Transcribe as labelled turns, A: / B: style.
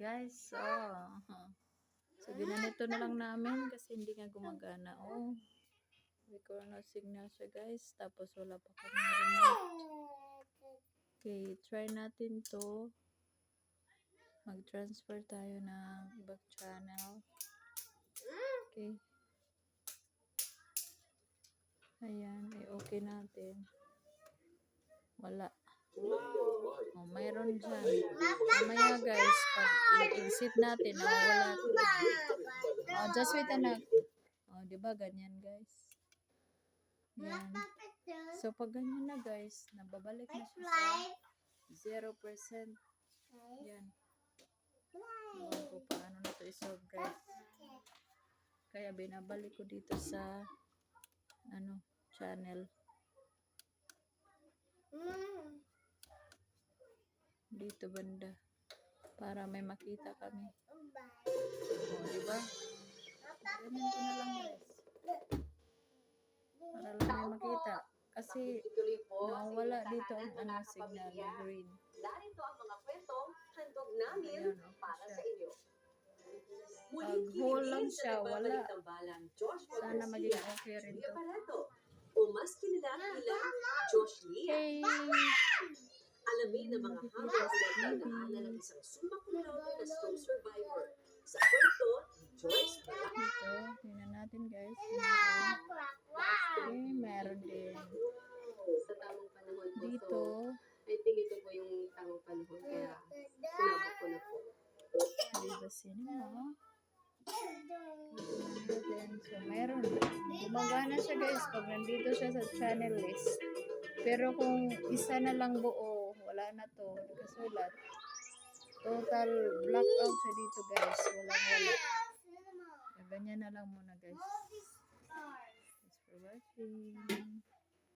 A: guys. So, huh. so ginanito na lang namin kasi hindi nga gumagana. Oh, record no signal siya guys. Tapos wala pa kami remote. Okay, try natin to. Mag-transfer tayo ng ibang channel. Okay. Ayan, eh, okay natin. Wala. Oh, mayroon dyan. Mamaya guys, pag i-exit natin, oh, wala. Oh, just wait anak. Oh, di ba ganyan guys? Yan. So, pag ganyan na guys, nababalik na siya sa 0%. Yan. Ewan ko paano na to isolve guys. Kaya binabalik ko dito sa ano, channel. Dito banda. Para may makita kami. O, di ba? Ganyan ko na lang guys. Para lang may makita. Kasi nawawala dito ang ano, signal green.
B: Narito ang mga kwentong handog namin
A: Ayan, okay
B: para
A: siya.
B: sa inyo.
A: Pag whole lang siya, wala. Sana maging okay rin to.
B: O mas kilala bilang Josh Lee.
A: Okay.
B: Alamin ang mga hamon at dinaanan ng isang summa cum laude na stroke survivor. Sa kwento ni Joyce Balak.
A: Ito, tingnan natin guys. Meron. Okay, meron din.
C: sa tamang panahon po.
A: Dito,
C: I think ito po yung tamang panahon kaya sinabak ko na po.
A: Viva Cinema. Then, so, meron. Gumagana siya guys pag nandito siya sa channel list. Pero kung isa na lang buo, wala na to. Nakasulat. Total blackout siya dito guys. Walang wala. Ganyan na lang muna guys. Thanks for watching.